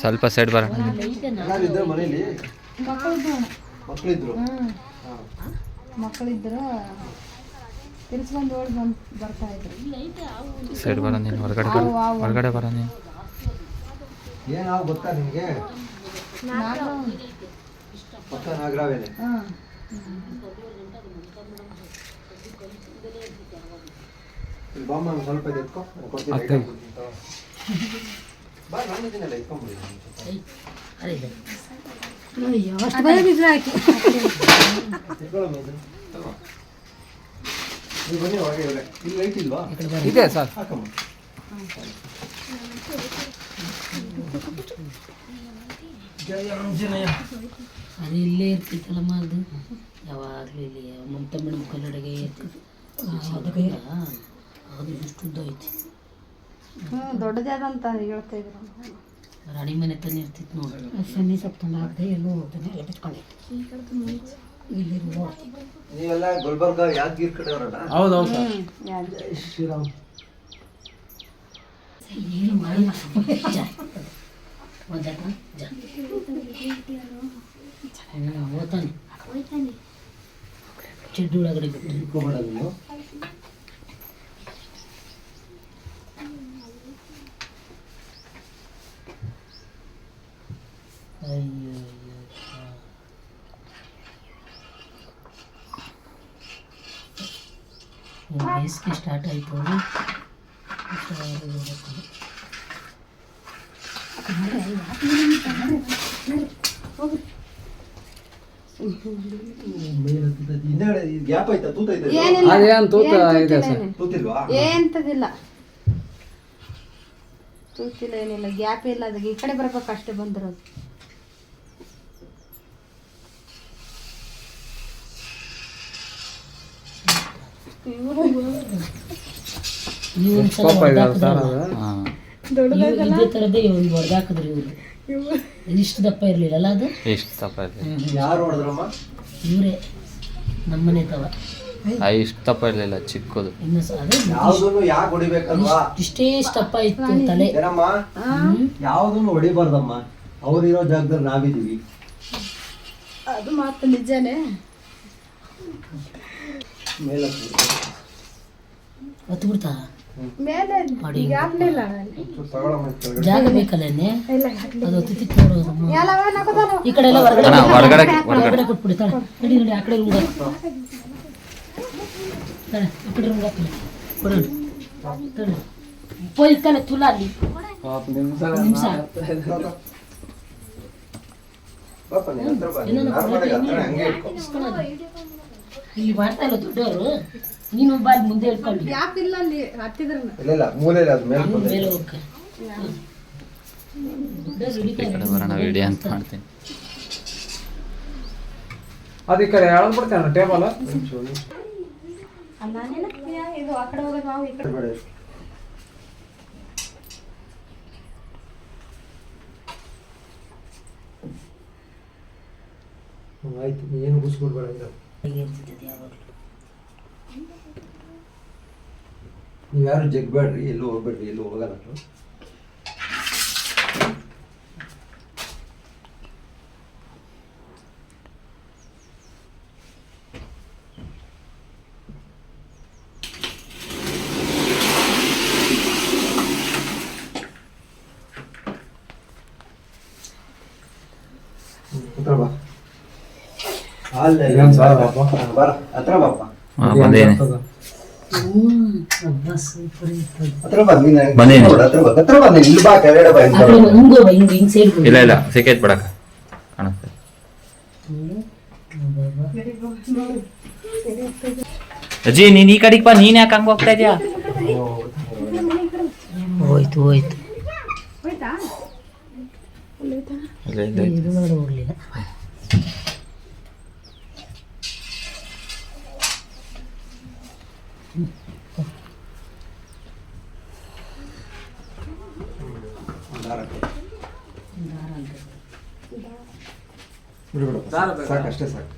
ಸ್ವಲ್ಪ ಸೈಡ್ ಬರೋಣ. ಎಲ್ಲಾರಿದ್ರು ಮನೇಲಿ? ಮಕ್ಕಳದ್ದು ಮಕ್ಕಳಿದ್ರು ಮಕ್ಕಳಿದ್ರು ತಿರ್ಸ್ಕೊಂಡು ಓಡಿ ಬಂದು ಬರ್ತಾ ಇದ್ರು. ಸೈಡ್ ಬರ ನೀನು ಹೊರಗಡೆ ಬರೋ ಹೊರಗಡೆ ಬರ ನೀನು. ಏನಾವ್ ಗೊತ್ತಾ ನಿಮಗೆ ಪಕ್ಕ ನಾಗರಾವೇನೆ. ಹಾಂ ಒಂದ್ ಸ್ವಲ್ಪ ಇದೆ ಎತ್ಕೊ. ಬಾ ನಾನು ಇದನ್ನೆಲ್ಲ ಅಯ್ಯೋ ಅಷ್ಟು ಭಯ ಬಿದ್ರೆ ಆಯ್ತು ಇದೆ ಸರ್. ಜಯ ಆಂಜನೇಯ. ಅದು ಇಲ್ಲೇ ಇರ್ತಿತ್ತಲ್ಲಮ್ಮ ಅದು? ಯಾವಾಗಲೂ ಇಲ್ಲಿ ಮಮತಾ ಮೇಡಮ್ ಕಲ್ಲಡಿಗೆ ಅದಕ್ಕೆ ಅದು ಎಷ್ಟು ಉದ್ದ ಐತಿ. ಹ್ಞೂ ದೊಡ್ಡದೇ ಅದಂತ ಹೇಳ್ತಾ ಇದ್ರು ರಾಣಿ ಮನೆ ತಾನೇ ಇರ್ತಿತ್ತು ನೋಡಿ. ಶನಿ ಸಪ್ತಂಡ ಆಗದೆ ಎಲ್ಲೂ ಹೋಗ್ತಾನೆ ಎಲ್ಲ ಬಿಟ್ಕೊಂಡೆ ಇಲ್ಲಿ ನೀವೆಲ್ಲ ಗುಲ್ಬರ್ಗ ಯಾದಗಿರಿ ಹೌದು ಹೌದೌದು ಸರ್. ಜೈ ಶ್ರೀರಾಮ್. ಏನು ಮಾಡಿಲ್ಲ. ಒಂದು ಜಾ. ಓದ್ತಾನೆ. ಚೆಡ್ಡು ಒಳಗಡೆ ಬಿಟ್ಟು ಇಟ್ಕೊಬೇಡ ನೀನು ಅಯ್ಯೋ ಅಯ್ಯೋ ಬೇಸಿಗೆ ಸ್ಟಾರ್ಟ್ ಆಯಿತು ಹಿಂದೆಗಡೆ ಗ್ಯಾಪ್ ಆಯ್ತಾ ತೂತ ಇದೆ ಏನಿಲ್ಲ ಅದೇನ್ ಇದೆ ತೂತಿಲ್ಲ ಸರ್. ಏನಿಲ್ಲ. ತೂತಿಲ್ವಾ? ಎಂಥದಿಲ್ಲ ತೂತಿಲ್ಲ ಏನಿಲ್ಲ. ಗ್ಯಾಪ್ ಇಲ್ಲ ಅದಕ್ಕೆ. ಈ ಕಡೆ ಬರ್ಬೇಕು ಅಷ್ಟೇ ಬಂದಿರೋದು. ಇದೆ. ಸರ್ ಅದು? ದೊಡ್ಡದಾಗಲ್ಲ? ಇದೇ ಹೊಡೆದಾಕಿದ್ರಿ ಇವರು. ಇಷ್ಟು ದಪ್ಪ ಇರಲಿಲ್ಲ ಅದು? ಎಷ್ಟು ತಪ್ಪ ಇರಲಿಲ್ಲ ಯಾರು ಹೊಡೆದ್ರಮ್ಮ? ಇವರೇ. ನಮ್ಮನೆ ತವ. ಇಷ್ಟು ತಪ್ಪ ಇರಲಿಲ್ಲ ಚಿಕ್ಕದು. ಇನ್ನು ಸ- ಅದೇ ಯಾವ್ದನ್ನು ಯಾಕೆ ಹೊಡಿಬೇಕಲ್ವಾ? ಇಷ್ಟೇ ದಪ್ಪ ಇತ್ತು ತಲೆ. ಏನಮ್ಮ? ಯಾವ್ದನ್ನು ಹೊಡಿಬಾರ್ದಮ್ಮ? ಅವರಿರೋ ಜಾಗದಲ್ಲಿ ನಾವಿದೀವಿ ಅದು ಮಾತು ನಿಜನೇ. ಮೇಲೆ ಹತ್ತು ಬಿಡ್ತಾ? ಜಾಗ ಬೇಕಲ್ಲೇ ಅದು ಈ ಕಡೆ ಎಲ್ಲ ಹೊರಗಡೆ ಅಣ್ಣ ಹೊರಗಡೆ ಹೊರಗಡೆ ಹೊರಗಡೆ ಕೊಟ್ಬಿಡ್ತಾಳೆ ನಡಿ ನಡಿ ಆ ಕಡೆ ರೂಮ್ ತಡೆ ಈ ಕಡೆ ರೂಮ್ ಹಾಕಿ ಕೊಡೋಣ ತಡೆ. ಪೋಯ್ತಾನೆ ತುಲ ಅಲ್ಲಿ. ನಿಮಿಷ. ಇಲ್ಲಿ ಮಾಡ್ತಾ ಇಲ್ಲ ದೊಡ್ಡವರು. ನೀನು ಬಾ ಅಲ್ಲಿ ಮುಂದೆ ಇಟ್ಕೊಂಡು ಗ್ಯಾಪ್ ಇಲ್ಲ ಅಲ್ಲಿ ಹತ್ತಿದ್ರ ಇಲ್ಲ ಇಲ್ಲ ಮೂಲೆಯಲ್ಲಿ ಅದು ಮೇಲೆ ಹಂಗ್. ಮೇಲೆ ಹೋಗ್ಕ ಈ ಕಡೆ ಬರೋಣ ವಿಡಿಯೋ ಅಂತ ಮಾಡ್ತೀನಿ. ಅದು ಈ ಕಡೆ ಎಳ್ದು ಬಿಡ್ತೇನೆ ಟೇಬಲ್? ಇದು ಆ ಕಡೆ ಹೋಗೋದು ನಾವು ಈ ಕಡೆ ಬೇಡ. ಹ್ಮ್, ಆಯ್ತು ನೀ ಏನು ಯಾವಾಗಲೂ. ನೀವು ಯಾರು ಜಗ್ಬೇಡ್ರಿ ಎಲ್ಲೂ ಹೋಗ್ಬೇಡ್ರಿ ಎಲ್ಲೂ ಹೋಗಲ್ಲ ನಾವು. ಹ್ಮ್, ಹತ್ರ ಬಾ ಅಲ್ಲೇ ಏನ್ ಸಾರ್ ಬಾಪ? ಹಾ, ಬರ ಹತ್ರ ಬಾಪ ಹಾಂ ಬಂದೇನೆ. ಇಲ್ಲಿ ಇಲ್ಲಿ ಸಿಕ್ಕೈತ್ ಬಿಡಕ್ಕ. ಕಾಣುತ್ತೆ. ಅಜ್ಜಿ ನೀನ್ ಈ ಕಡೆಗೆ ಬಾ ನೀನ್ ಯಾಕೆ ಹಂಗ ಹೋಗ್ತಾ ಇದೀಯಾ? ಹೋಯ್ತು ಹೋಯ್ತು. ಇಲ್ಲ ಇಲ್ಲ ಇಲ್ಲ. ಇದು ನೋಡಿ ಹೋಗ್ಲಿಲ್ಲ ದಾರ ಕೊಡು. ಬಿಡು ಬಿಡು ಸಾಕು ಅಷ್ಟೇ ಸಾಕು